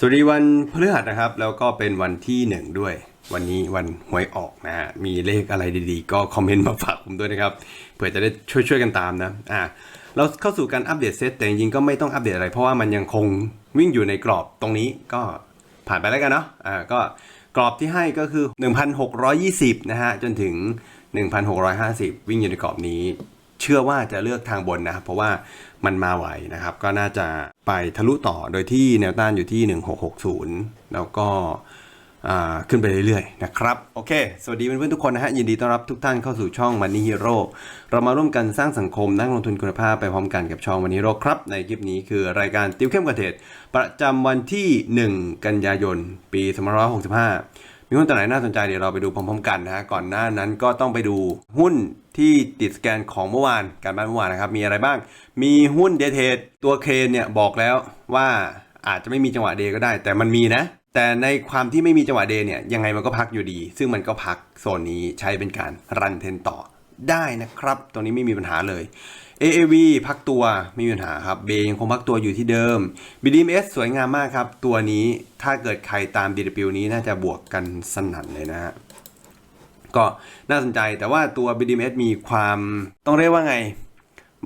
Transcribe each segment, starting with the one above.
สวัสดีวันพฤหัสนะครับ แล้วก็เป็นวันที่หนึ่งด้วย วันนี้วันหวยออกนะฮะมีเลขอะไรดีๆ ก็คอมเมนต์มาฝากผมด้วยนะครับเผื่อจะได้ช่วยๆกันตามนะอ่าเราเข้าสู่การอัปเดตเซตแต่จริงๆก็ไม่ต้องอัปเดตอะไร เพราะว่ามันยังคงวิ่งอยู่ในกรอบตรงนี้ก็ผ่านไปแล้วกันเนาะอ่าก็กรอบที่ให้ก็คือ 1,620 นะฮะจนถึง 1,650 วิ่งอยู่ในกรอบนี้ เชื่อว่าจะเลือกทางบนนะเพราะว่า มันมาไหวนะครับ ก็น่าจะไปทะลุต่อโดยที่แนวต้านอยู่ที่ 1660 แล้วก็ขึ้นไปเรื่อยๆนะครับ โอเค สวัสดีเพื่อนๆทุกคนนะฮะ ยินดีต้อนรับทุกท่านเข้าสู่ช่อง Money Hero เรามาร่วมกันสร้างสังคมนักลงทุนคุณภาพไปพร้อมกันกับช่อง Money Hero ครับ ในคลิปนี้คือรายการติวเข้มกว่าเทรดประจำวันที่ 1 กันยายน ปี2565 มีหุ้นตัวไหนน่าสนใจเดี๋ยวเราไปดูพร้อมๆกันนะฮะ ก่อนหน้านั้นก็ต้องไปดูหุ้น ที่ติดสแกนของเมื่อวานการบ้านเมื่อวานนะครับมีอะไรบ้าง มีหุ้นเดเทดตัวเคนเนี่ยบอกแล้วว่าอาจจะไม่มีจังหวะเดก็ได้ แต่มันมีนะ แต่ในความที่ไม่มีจังหวะเดเนี่ยยังไงมันก็พักอยู่ดี ซึ่งมันก็พักโซนนี้ใช้เป็นการรันเทนต่อได้นะครับตัวนี้ไม่มีปัญหาเลย AAV พักตัวไม่มีปัญหาครับเบยังคงพักตัวอยู่ที่เดิม BDMs สวยงามมากครับ ตัวนี้ถ้าเกิดใครตาม DW นี้น่าจะบวกกันสนั่นเลยนะฮะ ก็น่าสนใจแต่ว่าตัว BDMs มีความต้องเรียกว่าไง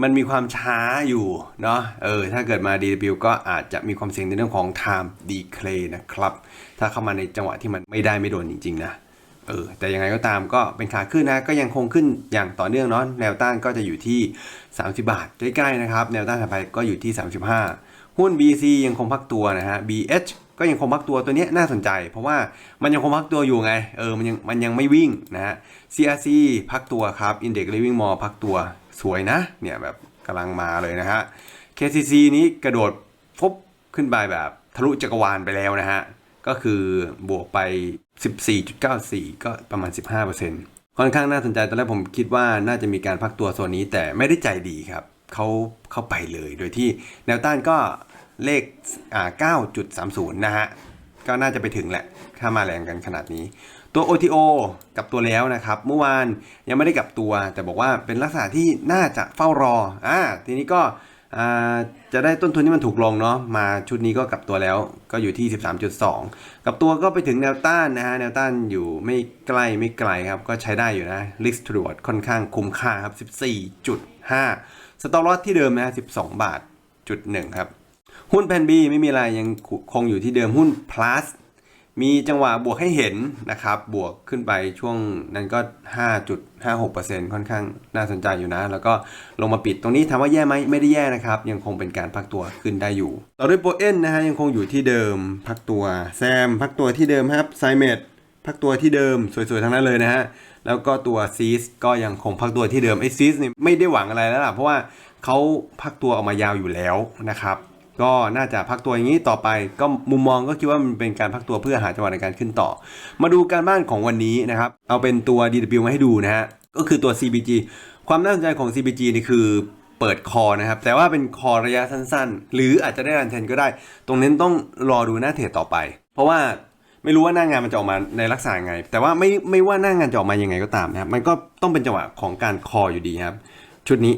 มันมีความช้าอยู่เนาะเออถ้าเกิดมา DW ก็อาจจะมีความเสี่ยงในเรื่องของ time decay นะครับ ถ้าเข้ามาในจังหวะที่มันไม่ได้ไม่โดนจริง ๆ นะเออแต่ยังไงก็ตามก็เป็นขาขึ้นนะก็ยังคงขึ้นอย่างต่อเนื่องเนาะแนวต้านก็จะอยู่ที่ 30 บาทใกล้ๆนะครับ แนวต้านถัดไปก็อยู่ที่ 35 หุ้น BC ยังคงพักตัวนะฮะ BH ก็ยังคงพักตัวตัวนี้น่าสนใจ เพราะว่ามันยังคงพักตัวอยู่ไง เออมันยังมันยังไม่วิ่งนะฮะ CRC พักตัวครับ Index Living Mall พักตัวสวยนะ เนี่ยแบบกำลังมาเลยนะฮะ KCC นี้กระโดดฟุบขึ้นไปแบบทะลุจักรวาลไปแล้วนะฮะ ก็คือบวกไป 14.94 ก็ประมาณ 15%ค่อนข้างน่าสนใจตอนแรกผมคิดว่าน่าจะมีการพักตัวโซนนี้แต่ไม่ได้ใจดีครับเขาเข้าไปเลยโดยที่แนวต้านก็ เลขอ่า9.30 นะฮะ ก็น่าจะไปถึงแหละ ถ้ามาแรงกันขนาดนี้ ตัว OTO กับตัวแล้วนะครับ เมื่อวานยังไม่ได้กลับตัว แต่บอกว่าเป็นลักษณะที่น่าจะเฝ้ารออ่าทีนี้ก็จะได้ต้นทุนที่มันถูกลงเนาะมาชุดนี้ก็กลับตัวแล้วก็อยู่ที่ 13.2 กับตัวก็ไปถึงแนวต้านนะฮะแนวต้านอยู่ไม่ใกล้ไม่ไกลครับ ก็ใช้ได้อยู่นะ risk to reward ค่อนข้างคุ้มค่าครับ 14.5 สต็อปลอสที่เดิมนะ12 บาทจุดหนึ่งครับ หุ้นแพนบีไม่มีอะไรยังคงอยู่ที่เดิมหุ้น plus มีจังหวะบวกให้เห็นนะครับ บวกขึ้นไปช่วงนั้นก็ 5.56%ค่อนข้างน่าสนใจอยู่นะ แล้วก็ลงมาปิดตรงนี้ถามว่าแย่ไหมไม่ได้แย่นะครับ ยังคงเป็นการพักตัวขึ้นได้อยู่ ต่อด้วยโปเอ็นนะฮะยังคงอยู่ที่เดิม พักตัวแซม พักตัวที่เดิมครับไซเมดพักตัวที่เดิมสวยๆทั้งนั้นเลยนะฮะแล้วก็ตัวซีสก็ยังคงพักตัวที่เดิมไอซีสนี่ไม่ได้หวังอะไรแล้วล่ะเพราะว่าเขาพักตัวออกมายาวอยู่แล้วนะครับ ก็น่าจะพักตัวอย่างนี้ต่อไป ก็มุมมองก็คิดว่ามันเป็นการพักตัวเพื่อหาจังหวะในการขึ้นต่อ มาดูการบ้านของวันนี้นะครับ เอาเป็นตัว DW มาให้ดูนะฮะ ก็คือตัว CBG ความน่าสนใจของ CBG นี่คือเปิดคอนะครับ แต่ว่าเป็นคอระยะสั้นๆ หรืออาจจะได้รันเทนก็ได้ ตรงนี้ต้องรอดูหน้าเทรดต่อไป เพราะว่าไม่รู้ว่าหน้างานมันจะออกมาในลักษณะไง แต่ว่าไม่ไม่ว่าหน้างานจะออกมายังไงก็ตามนะครับ มันก็ต้องเป็นจังหวะของการคออยู่ดีครับ ชุดนี้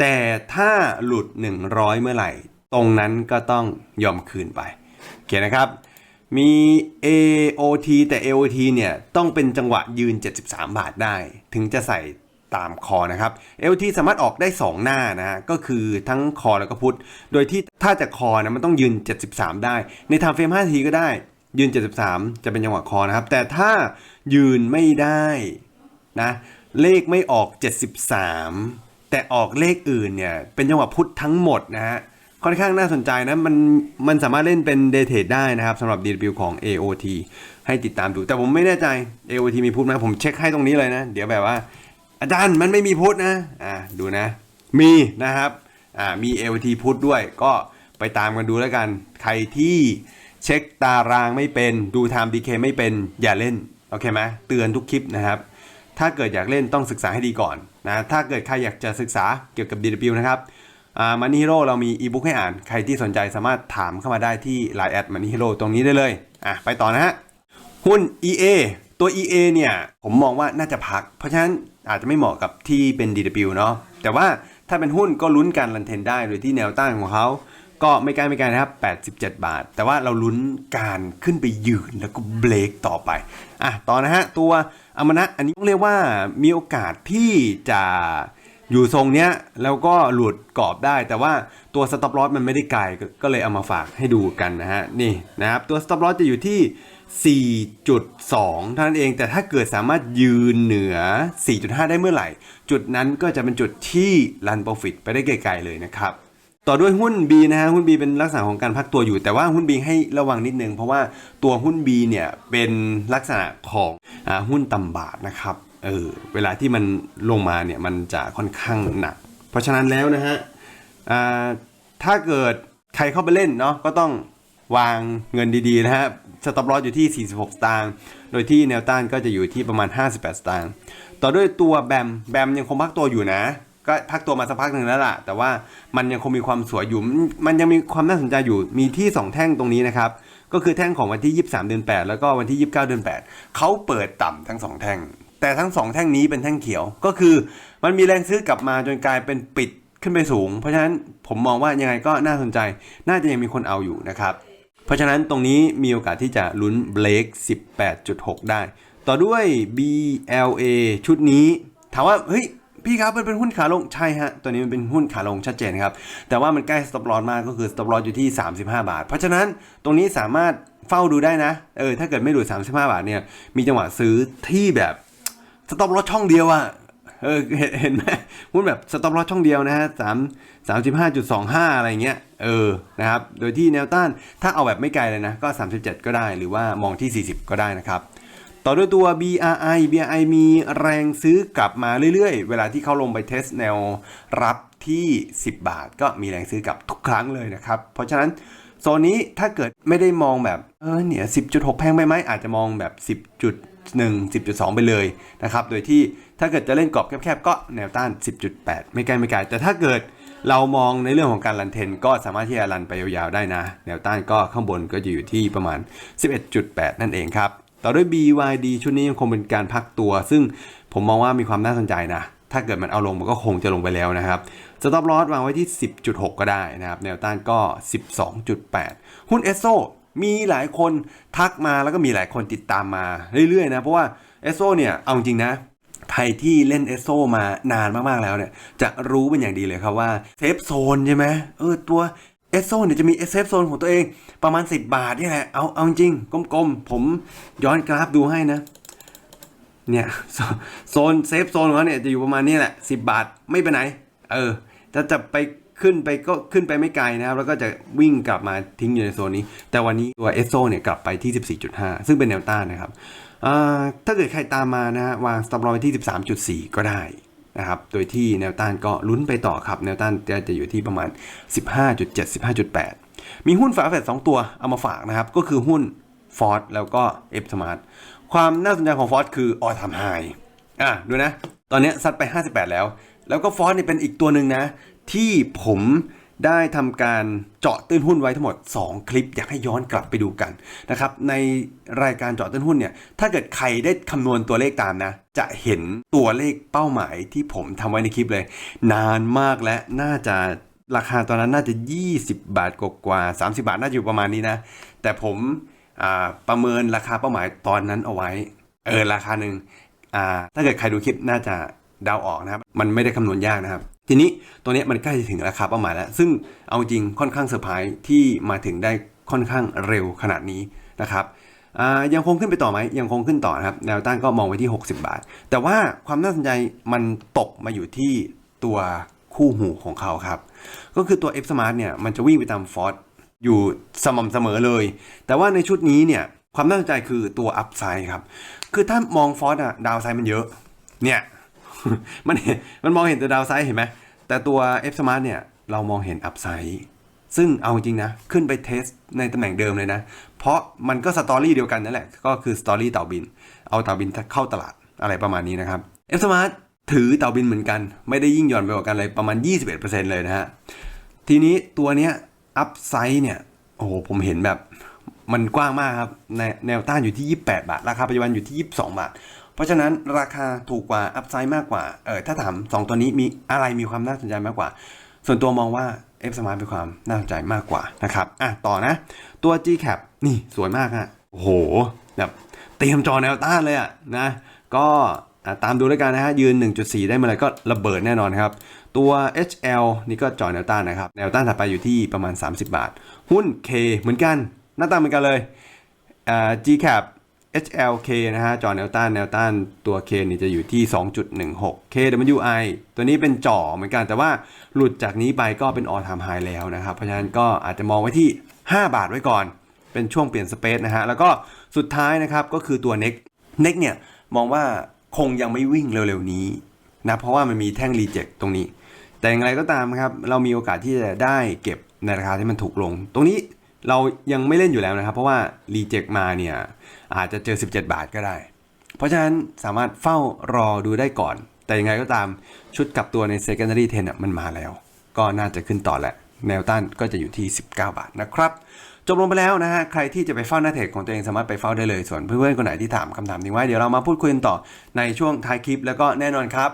แต่ถ้าหลุด 100 เมื่อไหร่ ตรงนั้นก็ต้องยอมคืนไปโอเคนะครับ มี AOT แต่ AOT เนี่ยต้องเป็นจังหวะยืน 73 บาทได้ ถึงจะใส่ตามคอนะครับ AOT สามารถออกได้ 2 หน้านะก็คือทั้งคอแล้วก็พุทโดยที่ถ้าจะคอนะมันต้องยืน 73 ได้ ในทางเฟรม5ทีก็ได้ ยืน 73 จะเป็นจังหวะคอนะครับ แต่ถ้ายืนไม่ได้นะเลขไม่ออก 73 แต่ออกเลขอื่นเนี่ยเป็นจังหวะพุทธทั้งหมดนะฮะ ค่อนข้างน่าสนใจนะมันมันสามารถเล่นเป็นเดทเทดได้นะครับสำหรับ DW ของ AOT ให้ติดตามดู แต่ผมไม่แน่ใจ AOT มีพุทธไหมผมเช็คให้ตรงนี้เลยนะ เดี๋ยวแบบว่า อาจารย์มันไม่มีพุทธนะอ่าดูนะ มีนะครับอ่ามี AOT พุทธด้วย ก็ไปตามกันดูแล้วกัน ใครที่เช็คตารางไม่เป็นดู Time Decay ไม่เป็นอย่าเล่นโอเคไหมเตือนทุกคลิปนะครับ ถ้าเกิดอยากเล่นต้องศึกษาให้ดีก่อนนะถ้าเกิดใครอยากจะศึกษาเกี่ยวกับ DW นะครับ มันนี่ฮีโร่เรามีอีบุ๊กให้อ่าน ใครที่สนใจสามารถถามเข้ามาได้ที่ Line แอดมันนี่ฮีโร่ตรงนี้ได้เลย อะ ไปต่อนะฮะ หุ้น EA ตัว EA เนี่ย ผมมองว่าน่าจะพัก เพราะฉะนั้นอาจจะไม่เหมาะกับที่เป็น DW เนาะแต่ว่าถ้าเป็นหุ้นก็ลุ้นการรันเทนได้โดยที่แนวต้านของเขาก็ไม่ไกลไม่ไกลนะครับ 87 บาท แต่ว่าเราลุ้นการขึ้นไปยืนแล้วก็เบรกต่อไป อะ ต่อนะฮะ ตัวอมนะ อันนี้ต้องเรียกว่ามีโอกาสที่จะ อยู่ทรงเนี้ยแล้วก็หลุดกรอบได้ แต่ว่าตัวสต็อปลอสมันไม่ได้ไกลก็เลยเอามาฝากให้ดูกันนะฮะนี่นะครับตัวสต็อปลอสจะอยู่ที่ 4.2 เท่านั้นเอง แต่ถ้าเกิดสามารถยืนเหนือ 4.5 ได้เมื่อไหร่ จุดนั้นก็จะเป็นจุดที่รันโปรฟิตไปได้ไกลๆเลยนะครับต่อด้วยหุ้น B นะฮะหุ้น B เป็นลักษณะของการพักตัวอยู่ แต่ว่าหุ้น B ให้ระวังนิดนึง เพราะว่าตัวหุ้น B เนี่ยเป็นลักษณะของอหุ้นต่ำบาทนะครับ เออเวลาที่มันลงมาเนี่ยมันจะค่อนข้างหนัก เพราะฉะนั้นแล้วนะฮะอ่าถ้าเกิดใครเข้าไปเล่นเนาะก็ต้องวางเงินดีๆนะฮะสต็อปลอสอยู่ที่ 46 สตางค์โดยที่แนวต้านก็จะอยู่ที่ประมาณ 58 สตางค์ต่อด้วยตัวแบมแบมยังคงพักตัวอยู่นะ ก็พักตัวมาสักพักหนึ่งแล้วล่ะ แต่ว่ามันยังคงมีความสวยอยู่ มันยังมีความน่าสนใจอยู่มีที่ 2 แท่งตรงนี้นะครับ ก็คือแท่งของวันที่ 23 เดือน 8 แล้วก็วันที่ 29 เดือน 8เขาเปิดต่ำทั้ง 2 แท่ง แต่ทั้ง2แท่งนี้เป็นแท่งเขียว ก็คือมันมีแรงซื้อกลับมาจนกลายเป็นปิดขึ้นไปสูง เพราะฉะนั้นผมมองว่ายังไงก็น่าสนใจ น่าจะยังมีคนเอาอยู่นะครับ เพราะฉะนั้นตรงนี้มีโอกาสที่จะลุ้นเบรก18.6 ได้ ต่อด้วย BLA ชุดนี้ ถามว่าเฮ้ยพี่ครับมันเป็นหุ้นขาลงใช่ฮะ ตัวนี้มันเป็นหุ้นขาลงชัดเจนครับ แต่ว่ามันใกล้สต็อปลอสมากก็คือสต็อปลอสอยู่ที่ 35 บาท เพราะฉะนั้นตรงนี้สามารถเฝ้าดูได้นะ เออ ถ้าเกิดไม่ดูด35 บาทเนี่ย มีจังหวะซื้อที่แบบ สต็อปลอสช่องเดียวอะเออเห็นเห็นไหมหุ้นแบบสต็อปลอสช่องเดียวนะฮะสามสามสิบห้าจุดสองห้าอะไรเงี้ยเออนะครับโดยที่แนวต้านถ้าเอาแบบไม่ไกลเลยนะก็ 37 ก็ได้หรือว่ามองที่ 40 ก็ได้นะครับต่อด้วยตัว BRI BRI มีแรงซื้อกลับมาเรื่อยๆ เวลาที่เขาลงไปเทสแนวรับที่ 10 บาท ก็มีแรงซื้อกลับทุกครั้งเลยนะครับ เพราะฉะนั้นโซนนี้ถ้าเกิดไม่ได้มองแบบเออเนี่ย10.6 แพงไปไหมอาจจะมองแบบ 1 10.2 ไปเลยนะครับโดยที่ถ้าเกิดจะเล่นกรอบแคบๆ ก็แนวต้าน 10.8 ไม่ไกลไม่ไกลแต่ถ้าเกิดเรามองในเรื่องของการรันเทน ก็สามารถที่จะรันไปยาวๆได้นะ แนวต้านก็ข้างบนก็จะอยู่ที่ประมาณ 11.8 นั่นเองครับ ต่อด้วย BYD ชุดนี้ยังคงเป็นการพักตัว ซึ่งผมมองว่ามีความน่าสนใจนะ ถ้าเกิดมันเอาลงมันก็คงจะลงไปแล้วนะครับสต็อปลอสวางไว้ที่ 10.6 ก็ได้นะครับ แนวต้านก็ 12.8 หุ้นเอสโซ มีหลายคนทักมาแล้วก็มีหลายคนติดตามมาเรื่อยๆนะ เพราะว่าเอสโซเนี่ยเอาจริงนะใครที่เล่นเอสโซมานานมากๆแล้วเนี่ย จะรู้เป็นอย่างดีเลยครับว่าเซฟโซนใช่ไหมเออตัวเอสโซเนี่ยจะมีเซฟโซนของตัวเองประมาณ 10 บาทนี่แหละเอาเอาจริงกลมๆ ผมย้อนกราฟดูให้นะเนี่ยโซโซนเซฟโซนของเขาเนี่ยจะอยู่ประมาณนี้แหละ 10 บาทไม่ไปไหน เออจะจะไป ขึ้นไปก็ขึ้นไปไม่ไกลนะครับ แล้วก็จะวิ่งกลับมาทิ้งอยู่ในโซนนี้ แต่วันนี้ตัวเอสโซเนี่ยกลับไปที่ 14.5 ซึ่งเป็นแนวต้านนะครับถ้าเกิดใครตามมานะฮะวางสต็อปลอสไว้ที่ 13.4 ก็ได้นะครับ โดยที่แนวต้านก็ลุ้นไปต่อครับ แนวต้านจะจะอยู่ที่ประมาณ 15.7 15.8 มีหุ้นฝาแฝด2ตัวเอามาฝากนะครับ ก็คือหุ้น Ford แล้วก็ F Smart ความน่าสนใจของ Ford คือ all time high อะดูนะ ตอนนี้ซัดไป 58 แล้ว แล้วก็ Ford เนี่ยเป็นอีกตัวหนึ่งนะ ที่ผมได้ทำการเจาะตื้นหุ้นไว้ทั้งหมด 2 คลิปอยากให้ย้อนกลับไปดูกันนะครับในรายการเจาะตื้นหุ้นเนี่ยถ้าเกิดใครได้คำนวณตัวเลขตามนะ จะเห็นตัวเลขเป้าหมายที่ผมทำไว้ในคลิปเลย นานมากและน่าจะราคาตอนนั้นน่าจะ 20 บาทกว่าๆ30 บาทน่าจะอยู่ประมาณนี้นะ แต่ผมประเมินราคาเป้าหมายตอนนั้นเอาไว้ เออราคาหนึ่งถ้าเกิดใครดูคลิปน่าจะเดาออกนะครับ มันไม่ได้คำนวณยากนะครับ ทีนี้ตัวนี้มันใกล้จะถึงราคาเป้าหมายแล้ว ซึ่งเอาจริงค่อนข้างเซอร์ไพรส์ที่มาถึงได้ค่อนข้างเร็วขนาดนี้นะครับยังคงขึ้นไปต่อไหมยังคงขึ้นต่อนะครับแนวต้านก็มองไว้ที่ 60 บาท แต่ว่าความน่าสนใจมันตกมาอยู่ที่ตัวคู่หูของเขาครับ ก็คือตัว F Smart เนี่ยมันจะวิ่งไปตามฟอร์อยู่สม่ำเสมอเลย แต่ว่าในชุดนี้เนี่ยความน่าสนใจคือตัวอัพไซด์ครับ คือถ้ามองฟอร์อะดาวไซด์มันเยอะ เนี่ย มันเห็นมันมองเห็นแต่ดาวไซด์เห็นไหม แต่ตัว F Smart เนี่ยเรามองเห็นอัพไซด์ซึ่งเอาจริงนะ ขึ้นไปเทสในตำแหน่งเดิมเลยนะ เพราะมันก็สตอรี่เดียวกันนั่นแหละ ก็คือสตอรี่เต่าบิน เอาเต่าบินเข้าตลาดอะไรประมาณนี้นะครับ F Smart ถือเต่าบินเหมือนกัน ไม่ได้ยิ่งหย่อนไปกว่ากันเลยประมาณ 21%เลยนะฮะ ทีนี้ตัวเนี้ยอัพไซด์เนี่ย โอ้โห ผมเห็นแบบมันกว้างมากครับในแนวต้านอยู่ที่ 28 บาท ราคาปัจจุบันอยู่ที่ 22 บาท เพราะฉะนั้นราคาถูกกว่าอัพไซด์มากกว่าเออถ้าถาม 2 ตัวนี้มีอะไรมีความน่าสนใจมากกว่า ส่วนตัวมองว่า F Smart เป็นความน่าสนใจมากกว่านะครับอะต่อนะ ตัว G Cap นี่สวยมากฮะโอ้โหแบบเตรียมจอแนวต้านเลยอะนะก็ตามดูแล้วกันนะฮะยืน 1.4 ได้เมื่อไรก็ระเบิดแน่นอนครับ ตัว HL นี่ก็จอแนวต้านนะครับ แนวต้านถัดไปอยู่ที่ประมาณ 30 บาท หุ้น K เหมือนกัน หน้าตาเหมือนกันเลยอ่า GCAP HLK นะฮะจอแนวต้านแนวต้านตัว K นี่จะอยู่ที่ 2.16 KWI ตัวนี้เป็นจ่อเหมือนกัน แต่ว่าหลุดจากนี้ไปก็เป็น all time high แล้วนะครับ เพราะฉะนั้นก็อาจจะมองไว้ที่ 5 บาทไว้ก่อน เป็นช่วงเปลี่ยนสเปซนะฮะ แล้วก็สุดท้ายนะครับก็คือตัว NEX NEX เนี่ยมองว่าคงยังไม่วิ่งเร็วๆนี้นะเพราะว่ามันมีแท่งรีเจ็คตรงนี้ แต่อย่างไรก็ตามครับเรามีโอกาสที่จะได้เก็บในราคาที่มันถูกลง ตรงนี้ เรายังไม่เล่นอยู่แล้วนะครับ เพราะว่ารีเจ็คมาเนี่ยอาจจะเจอ 17 บาทก็ได้ เพราะฉะนั้นสามารถเฝ้ารอดูได้ก่อน แต่ยังไงก็ตามชุดกลับตัวใน secondary 10อะมันมาแล้ว ก็น่าจะขึ้นต่อแหละ แนวต้านก็จะอยู่ที่ 19 บาทนะครับจบลงไปแล้วนะฮะ ใครที่จะไปเฝ้าหน้าเทรดของตัวเองสามารถไปเฝ้าได้เลย ส่วนเพื่อนๆคนไหนที่ถามคำถามนี้ไว้ เดี๋ยวเรามาพูดคุยกันต่อในช่วงท้ายคลิปแล้วก็แน่นอนครับ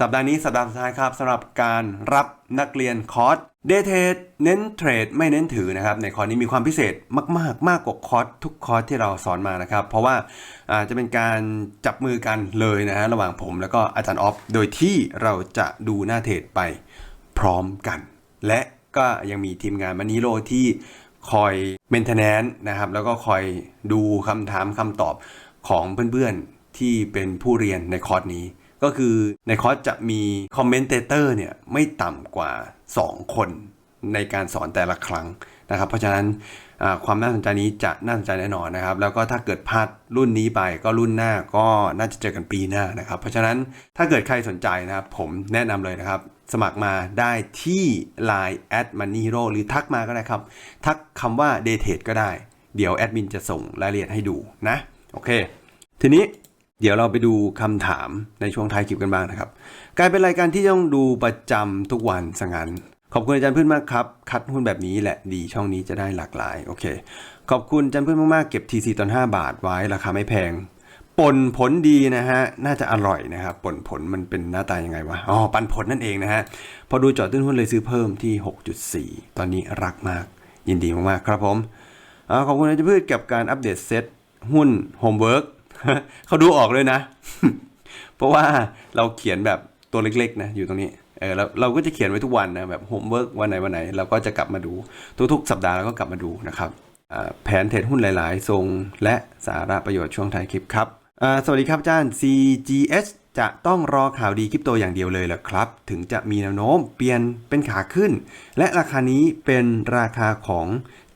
สัปดาห์นี้สัปดาห์สุดท้ายครับสำหรับการรับนักเรียนคอร์สเดทเทรดเน้นเทรดไม่เน้นถือนะครับ ในคอร์สนี้มีความพิเศษมากๆ มากกว่าคอร์สทุกคอร์สที่เราสอนมานะครับ เพราะว่าอาจะเป็นการจับมือกันเลยนะฮะระหว่างผมแล้วก็อาจารย์ออฟโดยที่เราจะดูหน้าเทรดไปพร้อมกัน และก็ยังมีทีมงานมานิโรที่คอยเมนเทนแนนนะครับแล้วก็คอยดูคำถามคำตอบของเพื่อนๆที่เป็นผู้เรียนในคอร์สนี้ ก็คือในคอร์สจะมีคอมเมนเตเตอร์เนี่ยไม่ต่ำกว่า 2 คนในการสอนแต่ละครั้งนะครับ เพราะฉะนั้นความน่าสนใจนี้จะน่าสนใจแน่นอนนะครับ แล้วก็ถ้าเกิดพลาดรุ่นนี้ไปก็รุ่นหน้าก็น่าจะเจอกันปีหน้านะครับ เพราะฉะนั้นถ้าเกิดใครสนใจนะครับ ผมแนะนำเลยนะครับ สมัครมาได้ที่ Line at Money Hero หรือทักมาก็ได้ครับ ทักคำว่า d a t e ก็ได้ เดี๋ยวแอดมินจะส่งรายละเอียดให้ดูนะ โอเค ทีนี้ เดี๋ยวเราไปดูคำถามในช่วงท้ายคลิปกันบ้างนะครับ กลายเป็นรายการที่ต้องดูประจำทุกวันสังั้นขอบคุณอาจารย์พื้นมากครับ คัดหุ้นแบบนี้แหละดีช่องนี้จะได้หลากหลายโอเค ขอบคุณอาจารย์พื้นมากๆเก็บ TC ตอน 5 บาทไว้ราคาไม่แพงผลผลดีนะฮะ น่าจะอร่อยนะครับผลผลมันเป็นหน้าตายังไงวะ อ๋อ ปันผลนั่นเองนะฮะ พอดูจอดตื้นหุ้นเลยซื้อเพิ่มที่ 6.4 ตอนนี้รักมาก ยินดีมากๆครับผมอขอบคุณอาจารย์พืชกับการอัปเดตเซตหุ้นโฮมเวิร์ก เขาดูออกเลยนะ เพราะว่าเราเขียนแบบตัวเล็กๆ นะอยู่ตรงนี้เออเราเราก็จะเขียนไว้ทุกวันนะแบบโฮมเวิร์กวันไหนวันไหน เราก็จะกลับมาดูทุกๆ สัปดาห์เราก็กลับมาดูนะครับแผนเทรดหุ้นหลายๆ ทรง และสาระประโยชน์ช่วงท้ายคลิปครับสวัสดีครับอาจารย์ CGS จะต้องรอข่าวดีคริปโตอย่างเดียวเลยเหรอครับ ถึงจะมีแนวโน้มเปลี่ยนเป็นขาขึ้น และราคานี้เป็นราคาของ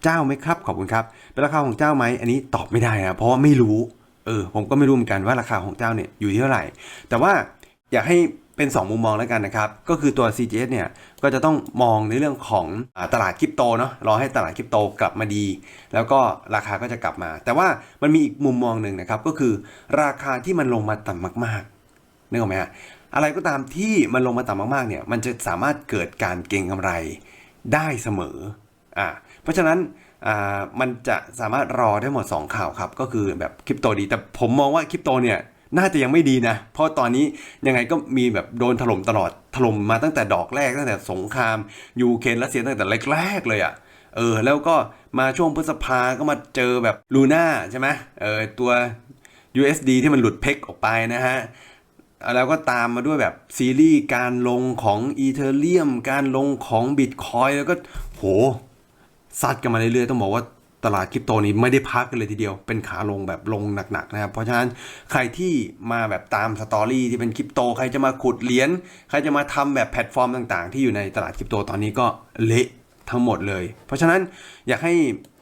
เจ้าไหมครับ ขอบคุณครับ เป็นราคาของเจ้าไหมอันนี้ตอบไม่ได้นะเพราะว่าไม่รู้ เออผมก็ไม่รู้เหมือนกันว่าราคาของเจ้าเนี่ยอยู่ที่เท่าไหร่ แต่ว่าอยากให้เป็น 2 มุมมองแล้วกันนะครับ ก็คือตัว CGS เนี่ย ก็จะต้องมองในเรื่องของอตลาดคริปโตเนาะรอให้ตลาดคริปโตกลับมาดี แล้วก็ราคาก็จะกลับมา แต่ว่ามันมีอีกมุมมองหนึ่งนะครับ ก็คือราคาที่มันลงมาต่ำมากๆนึกออกไหมฮะอะไรก็ตามที่มันลงมาต่ำมากๆเนี่ยมันจะสามารถเกิดการเก็งกำไรได้เสมออ่าเพราะฉะนั้น มันจะสามารถรอได้หมด 2 ข่าวครับ ก็คือแบบคริปโตดี แต่ผมมองว่าคริปโตเนี่ยน่าจะยังไม่ดีนะ เพราะตอนนี้ยังไงก็มีแบบโดนถล่มตลอด ถล่มมาตั้งแต่ดอกแรก ตั้งแต่สงครามยูเครนรัสเซียตั้งแต่แรกๆเลยอะ่ะ เออ แล้วก็มาช่วงพฤษภาก็มาเจอแบบลูน่าใช่ไหมเออตัว USD ที่มันหลุดเพกออกไปนะฮะ แล้วก็ตามมาด้วยแบบซีรีส์การลงของอีเทเรียม การลงของบิตคอยแล้วก็โห ซัดกันมาเรื่อยๆต้องบอกว่าตลาดคริปโตนี้ไม่ได้พักกันเลยทีเดียว เป็นขาลงแบบลงหนักๆนะครับ เพราะฉะนั้นใครที่มาแบบตามสตอรี่ที่เป็นคริปโต ใครจะมาขุดเหรียญ ใครจะมาทำแบบแพลตฟอร์มต่างๆ ที่อยู่ในตลาดคริปโตตอนนี้ก็เละทั้งหมดเลย เพราะฉะนั้นอยากให้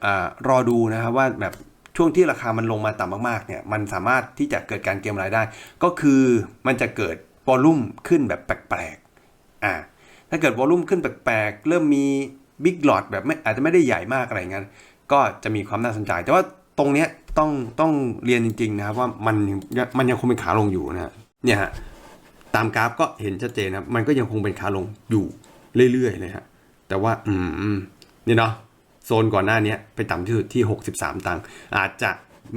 อารอดูนะครับว่าแบบช่วงที่ราคามันลงมาต่ำมากๆเนี่ย มันสามารถที่จะเกิดการเก็งรายได้ ก็คือมันจะเกิดวอลลุ่มขึ้นแบบแปลกๆ อ่า ถ้าเกิดวอลลุ่มขึ้นแปลกๆ เริ่มมี บิ๊กหลอดแบบไม่อาจจะไม่ได้ใหญ่มากอะไรเงี้ยก็จะมีความน่าสนใจ แต่ว่าตรงเนี้ยต้องต้องเรียนจริงๆนะครับว่ามันมันยังคงเป็นขาลงอยู่นะเนี่ยฮะตามกราฟก็เห็นชัดเจนนะมันก็ยังคงเป็นขาลงอยู่เรื่อยๆเลยฮะแต่ว่าอืมนี่เนาะโซนก่อนหน้านี้ไปต่ำที่สุดที่ 63 ตังค์อาจจะ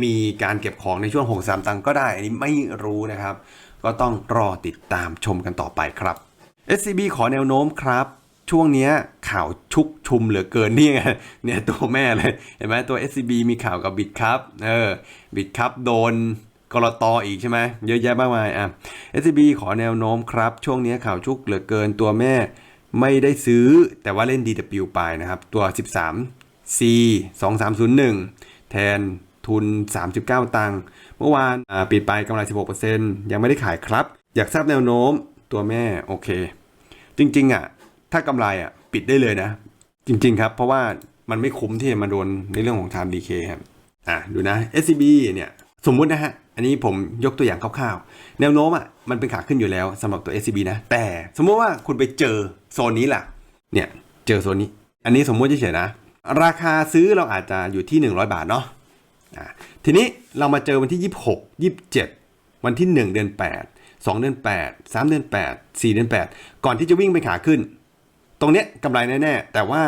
มีการเก็บของในช่วง 63 ตังค์ก็ได้อันนี้ไม่รู้นะครับ ก็ต้องรอติดตามชมกันต่อไปครับ SCB ขอแนวโน้มครับ ช่วงนี้ข่าวชุกชุมเหลือเกินนี่ไงเนี่ยตัวแม่เลยเห็นไหมตัว SCB มีข่าวกับบิตครับเออบิตครับโดนกรตออีกใช่ไหมเยอะแยะมากมายอะ SCB ขอแนวโน้มครับ ช่วงนี้ข่าวชุกเหลือเกินตัวแม่ไม่ได้ซื้อแต่ว่าเล่น DW ไปนะครับ ตัว 13 C 2301 แทนทุน 39 ตังค์เมื่อวานปิดไปกำไร 16%ยังไม่ได้ขายครับ อยากทราบแนวโน้มตัวแม่โอเค จริง ๆอะ ถ้ากำไรอะปิดได้เลยนะ จริง ๆ ครับ เพราะว่ามันไม่คุ้มที่จะมาโดนในเรื่องของ time decay ครับอะดูนะ SCB เนี่ยสมมุตินะฮะ อันนี้ผมยกตัวอย่างคร่าวๆ แนวโน้มอะมันเป็นขาขึ้นอยู่แล้วสำหรับตัว SCB นะ แต่สมมติว่าคุณไปเจอโซนนี้ล่ะ เนี่ยเจอโซนนี้ อันนี้สมมติเฉยๆนะ ราคาซื้อเราอาจจะอยู่ที่ 100 บาทเนาะอะทีนี้เรามาเจอวันที่ 26 27 วันที่ 1 เดือน 8 2 เดือน 8 3 เดือน 8 4 เดือน 8 ก่อนที่จะวิ่งไปขาขึ้น รงเนี้ยกำไรแน่ๆ แต่ว่า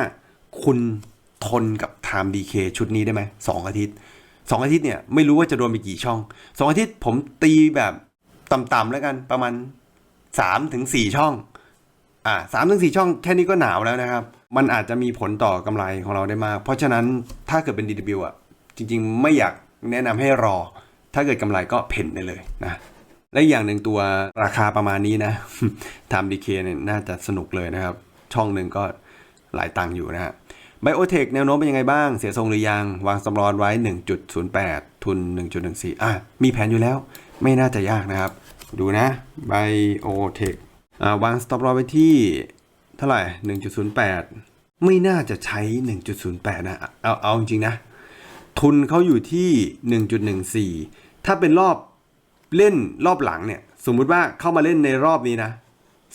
คุณทนกับ Time DK ชุดนี้ได้ไหมสองอาทิตย์สองอาทิตย์เนี่ยไม่รู้ว่าจะโดนไปกี่ช่องสองอาทิตย์ผมตีแบบต่ำๆแล้วกันประมาณ3ถึง4ช่องอ่าสามถึงสี่ช่องแค่นี้ก็หนาวแล้วนะครับ มันอาจจะมีผลต่อกำไรของเราได้มาก เพราะฉะนั้นถ้าเกิดเป็น DW อะจริงๆ ไม่อยากแนะนำให้รอ ถ้าเกิดกำไรก็เพ่นได้เลยนะและอย่างหนึ่งตัวราคาประมาณนี้นะทำดีเคเนี่ยน่าจะสนุกเลยนะครับ ช่องหนึ่งก็หลายตังค์อยู่นะฮะไบโอเทคแนวโน้มเป็นยังไงบ้าง เสียทรงหรือยัง วางสำรองไว้ 1.08 ทุน 1.14 อะ มีแผนอยู่แล้ว ไม่น่าจะยากนะครับ ดูนะไบโอเทควาง stop loss ไว้ที่เท่าไหร่ 1.08 ไม่น่าจะใช้ 1.08 นะ เอาเอาจริงนะ ทุนเขาอยู่ที่ 1.14 ถ้าเป็นรอบเล่นรอบหลังเนี่ย สมมุติว่าเข้ามาเล่นในรอบนี้นะ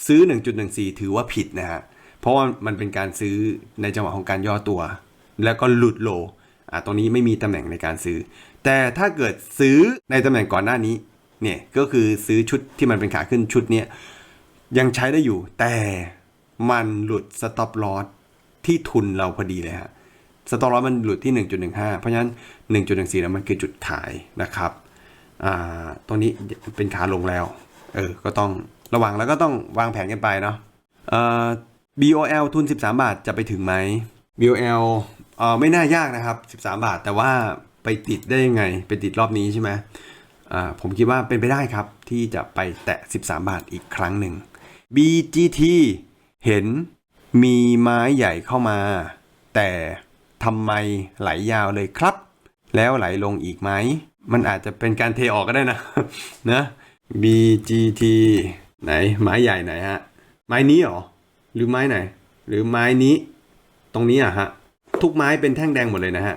ซื้อ 1.14 ถือว่าผิดนะฮะ เพราะว่ามันเป็นการซื้อในจังหวะของการย่อตัว แล้วก็หลุดโลอ่าตรงนี้ไม่มีตำแหน่งในการซื้อ แต่ถ้าเกิดซื้อในตำแหน่งก่อนหน้านี้เนี่ยก็คือซื้อชุดที่มันเป็นขาขึ้นชุดเนี้ยยังใช้ได้อยู่ แต่มันหลุดสต็อปลอสที่ทุนเราพอดีเลยฮะสต็อปลอสมันหลุดที่ 1.15 เพราะฉะนั้น 1.14แล้วมันคือจุดขายนะครับอ่าตรงนี้เป็นขาลงแล้วเออก็ต้องระวังแล้วก็ต้องวางแผนกันไปเนาะเอ่อ BOL ทุน 13 บาทจะไปถึงไหม BOL เอ่อไม่น่ายากนะครับ 13 บาท แต่ว่าไปติดได้ยังไง ไปติดรอบนี้ใช่ไหมอ่าผมคิดว่าเป็นไปได้ครับ ที่จะไปแตะ 13 บาทอีกครั้งหนึ่ง BGT เห็นมีไม้ใหญ่เข้ามา แต่ทำไมไหลยาวเลยครับ แล้วไหลลงอีกไหม มันอาจจะเป็นการเทออกก็ได้นะนะ BGT ไหนไม้ใหญ่ไหนฮะ ไม้นี้หรอ หรือไม้ไหน หรือไม้นี้ ตรงนี้อะฮะ ทุกไม้เป็นแท่งแดงหมดเลยนะฮะ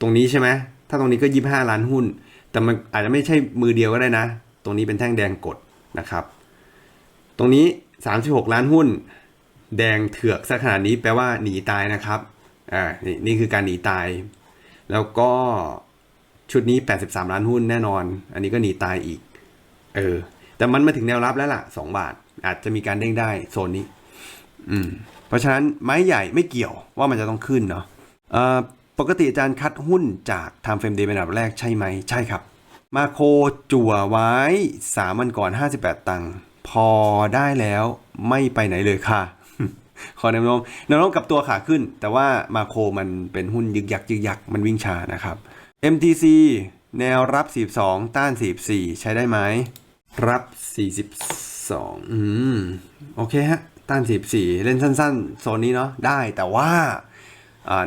ตรงนี้ใช่ไหมถ้าตรงนี้ก็ยี่ห้าล้านหุ้น แต่มันอาจจะไม่ใช่มือเดียวก็ได้นะ ตรงนี้เป็นแท่งแดงกดนะครับ ตรงนี้36ล้านหุ้น แดงเถือกซะขนาดนี้แปลว่าหนีตายนะครับ อ่า นี่นี่คือการหนีตาย แล้วก็ชุดนี้ 83 ล้านหุ้นแน่นอน อันนี้ก็หนีตายอีก เออ แต่มันมาถึงแนวรับแล้วล่ะ 2 บาท อาจจะมีการเด้งได้โซนนี้ อืมเพราะฉะนั้นไม้ใหญ่ไม่เกี่ยวว่ามันจะต้องขึ้นเนาะเอ่อปกติอาจารย์คัดหุ้นจาก Time Frame Day เป็นอันดับแรกใช่ไหมใช่ครับ มาโคจั่วไว้สามวันก่อน 58 ตังค์พอได้แล้วไม่ไปไหนเลยค่ะ ขอแนวโน้มแนวโน้มกับตัวขาขึ้น แต่ว่ามาโคมันเป็นหุ้นยึกยักยึกยักมันวิ่งช้านะครับ MTC แนวรับ 42 ต้าน 44 ใช้ได้ไหมรับ 42 อืม โอเคฮะ ต้าน44เล่นสั้นๆ โซนนี้เนาะได้แต่ว่า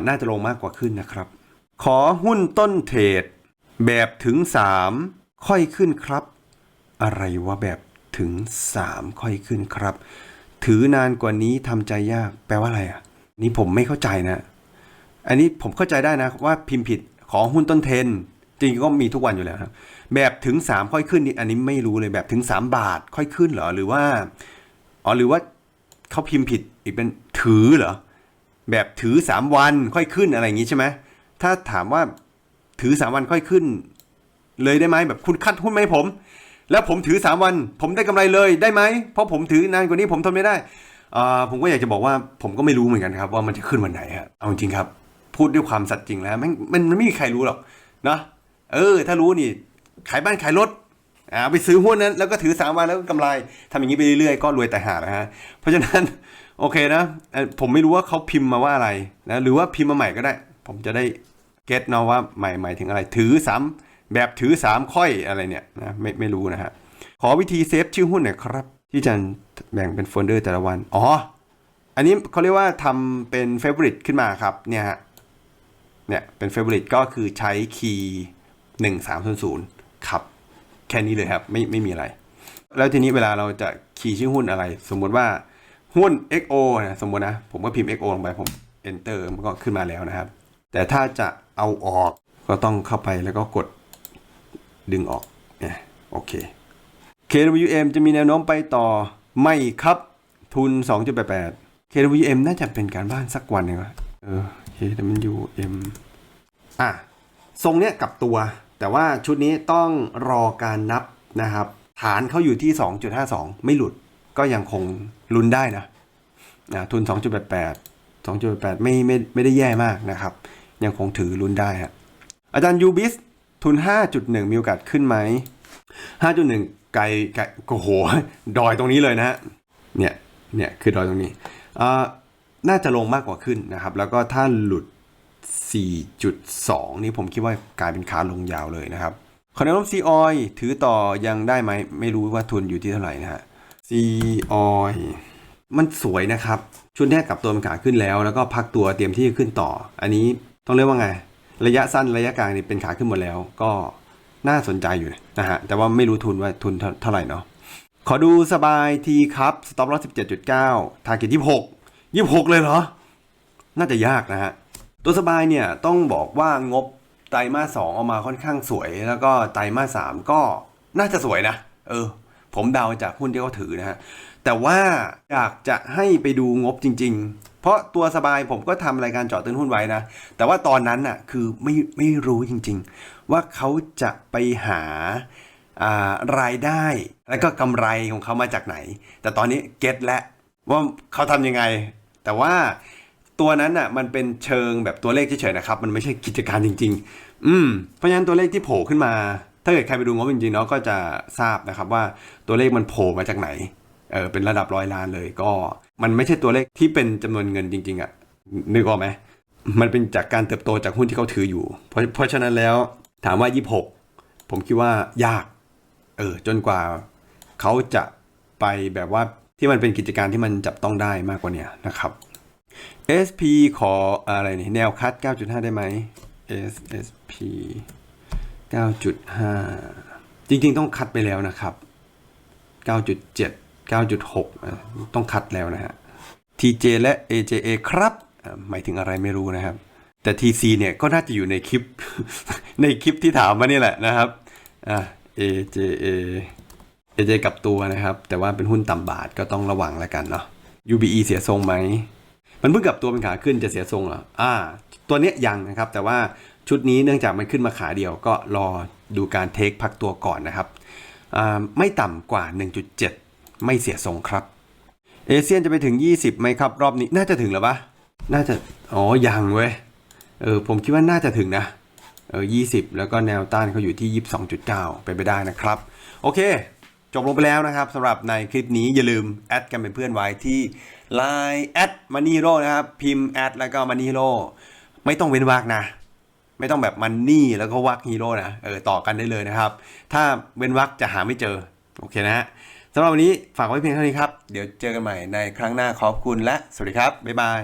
น่าจะลงมากกว่าขึ้นนะครับ ขอหุ้นต้นเทรดแบบถึง 3 ค่อยขึ้นครับ อะไรว่าแบบถึง 3 ค่อยขึ้นครับ ถือนานกว่านี้ทำใจยากแปลว่าอะไรอะ นี่ผมไม่เข้าใจนะ อันนี้ผมเข้าใจได้นะว่าพิมพ์ผิดขอหุ้นต้นเทนจริงก็มีทุกวันอยู่แล้วครับแบบถึง 3 ค่อยขึ้นนี่อันนี้ไม่รู้เลยแบบถึง 3 บาทค่อยขึ้นเหรอหรือว่าอ๋อหรือว่า เขาพิมพ์ผิดอีกเป็นถือเหรอแบบถือ3วันค่อยขึ้นอะไรอย่างงี้ใช่ไหมถ้าถามว่าถือ3วันค่อยขึ้น เลยได้ไหมแบบคุณคัดหุ้นไหมผม แล้วผมถือ3วัน ผมได้กำไรเลยได้ไหมเพราะผมถือนานกว่านี้ผมทนไม่ได้อ่าผมก็อยากจะบอกว่าผมก็ไม่รู้เหมือนกันครับ ว่ามันจะขึ้นวันไหนฮะเอาจริงครับ พูดด้วยความสัตย์จริงแล้วมันมันไม่มีใครรู้หรอกนะเออ ถ้ารู้นี่ขายบ้านขายรถ อ่าไปซื้อหุ้นนั้นแล้วก็ถือ3วันแล้วก็กำไรทำอย่างนี้ไปเรื่อยๆก็รวยแต่หานะฮะเพราะฉะนั้นโอเคนะเอ่อผมไม่รู้ว่าเขาพิมพ์มาว่าอะไรนะหรือว่าพิมพ์มาใหม่ก็ได้ ผมจะได้เก็ตเนาะว่าใหม่หมายถึงอะไร ถือสามแบบถือสามค่อยอะไรเนี่ยนะไม่ไม่รู้นะฮะขอวิธีเซฟชื่อหุ้นหน่อยครับ ที่จะแบ่งเป็นโฟลเดอร์แต่ละวัน อ๋อ อันนี้เขาเรียกว่าทำเป็น favorite ขึ้นมาครับเนี่ยฮะ เนี่ยเป็น favorite ก็คือใช้คีย์หนึ่งสามศูนย์ศูนย์ครับ แค่นี้เลยครับ ไม่ไม่มีอะไร แล้วทีนี้เวลาเราจะคีย์ชื่อหุ้นอะไร สมมุติว่าหุ้น XO นะสมมตินะ ผมก็พิมพ์ XO ลงไปผม enter มันก็ขึ้นมาแล้วนะครับ แต่ถ้าจะเอาออกก็ต้องเข้าไปแล้วก็กดดึงออกเนี่ยโอเค KWM จะมีแนวโน้มไปต่อไม่ครับทุน 2.88 KWM น่าจะเป็นการบ้านสักวันหนึงวะเออ KWM อะทรงเนี้ยกับตัว แต่ว่าชุดนี้ต้องรอการนับนะครับ ฐานเขาอยู่ที่ 2.52 ไม่หลุดก็ยังคงลุ้นได้นะอะทุน 2.88 2.88ไม่ไม่ไม่ได้แย่มากนะครับ ยังคงถือลุ้นได้ฮะอาจารย์ยูบิสทุน 5.1 มีโอกาสขึ้นไหม 5.1 ไกลไกลโอ้โห ดอยตรงนี้เลยนะฮะเนี่ยเนี่ยคือดอยตรงนี้อ่าน่าจะลงมากกว่าขึ้นนะครับ แล้วก็ถ้าหลุด 4.2 นี่ผมคิดว่ากลายเป็นขาลงยาวเลยนะครับขอแนะนำซีออยถือต่อยังได้ไหมไม่รู้ว่าทุนอยู่ที่เท่าไหร่นะฮะซีออยมันสวยนะครับ ชุดแรกกลับตัวเป็นขาขึ้นแล้ว แล้วก็พักตัวเตรียมที่จะขึ้นต่อ อันนี้ต้องเรียกว่าไง ระยะสั้นระยะกลางนี่เป็นขาขึ้นหมดแล้ว ก็น่าสนใจอยู่นะฮะแต่ว่าไม่รู้ทุนว่าทุนเท่าไหร่เนาะขอดูสบายทีครับสต็อปลอส17.9ทาร์เก็ต26 26เลยเหรอ น่าจะยากนะฮะ ตัวสบายเนี่ยต้องบอกว่างบไตรมาสสองออกมาค่อนข้างสวย แล้วก็ไตรมาสสามก็น่าจะสวยนะ เออ ผมเดาจากหุ้นที่เขาถือนะฮะ แต่ว่าอยากจะให้ไปดูงบจริง ๆ เพราะตัวสบายผมก็ทำรายการเจาะตื้นหุ้นไว้นะ แต่ว่าตอนนั้นน่ะคือไม่ไม่รู้จริง ๆ ว่าเขาจะไปหาอ่ารายได้ แล้วก็กำไรของเขามาจากไหน แต่ตอนนี้เก็ตแล้วว่าเขาทำยังไง แต่ว่า ตัวนั้นอะมันเป็นเชิงแบบตัวเลขเฉยๆนะครับ มันไม่ใช่กิจการจริง ๆ อืมเพราะฉะนั้นตัวเลขที่โผล่ขึ้นมา ถ้าเกิดใครไปดูงบจริงๆเนาะก็จะทราบนะครับว่าตัวเลขมันโผล่มาจากไหนเออเป็นระดับร้อยล้านเลยก็ มันไม่ใช่ตัวเลขที่เป็นจำนวนเงินจริง ๆอะนึกออกไหมมันเป็นจากการเติบโตจากหุ้นที่เขาถืออยู่ เพราะเพราะฉะนั้นแล้วถามว่า 26 ผมคิดว่ายาก เออจนกว่าเขาจะไปแบบว่าที่มันเป็นกิจการที่มันจับต้องได้มากกว่าเนี้ยนะครับ SP ขออะไรนี่แนวคัด 9.5 ได้ไหม SSP 9.5 จริงๆ ต้องคัดไปแล้วนะครับ 9.7 9.6 ต้องคัดแล้วนะฮะ TJ และ AJA ครับหมายถึงอะไรไม่รู้นะครับ แต่ TC เนี่ยก็น่าจะอยู่ในคลิป ในคลิปที่ถามมานี่แหละนะครับอะ AJA AJ กับตัวนะครับ แต่ว่าเป็นหุ้นต่ำบาทก็ต้องระวังแล้วกันเนาะ UBE เสียทรงไหม มันเพิ่งกลับตัวเป็นขาขึ้นจะเสียทรงเหรออ่า ตัวเนี้ยยังนะครับ แต่ว่าชุดนี้เนื่องจากมันขึ้นมาขาเดียวก็รอดูการเทคพักตัวก่อนนะครับอ่าไม่ต่ำกว่า 1.7 ไม่เสียทรงครับ เอเชียนจะไปถึง 20ไหมครับ รอบนี้น่าจะถึงหรือปะน่าจะ อ๋อ ยังเว้ย เออ ผมคิดว่าน่าจะถึงนะ เออ 20 แล้วก็แนวต้านเขาอยู่ที่ 22.9 เป็นไปได้นะครับ โอเค จบลงไปแล้วนะครับสำหรับในคลิปนี้อย่าลืมแอดกันเป็นเพื่อนไว้ที่ Line แอดมันนี่โร่นะครับ พิมพ์แอดแล้วก็มันนี่โร่ไม่ต้องเว้นวรรคนะ ไม่ต้องแบบมันนี่แล้วก็วักฮีโร่นะเออต่อกันได้เลยนะครับ ถ้าเว้นวรรคจะหาไม่เจอ โอเคนะฮะสำหรับวันนี้ฝากไว้เพียงเท่านี้ครับ เดี๋ยวเจอกันใหม่ในครั้งหน้าขอบคุณและสวัสดีครับ บ๊ายบาย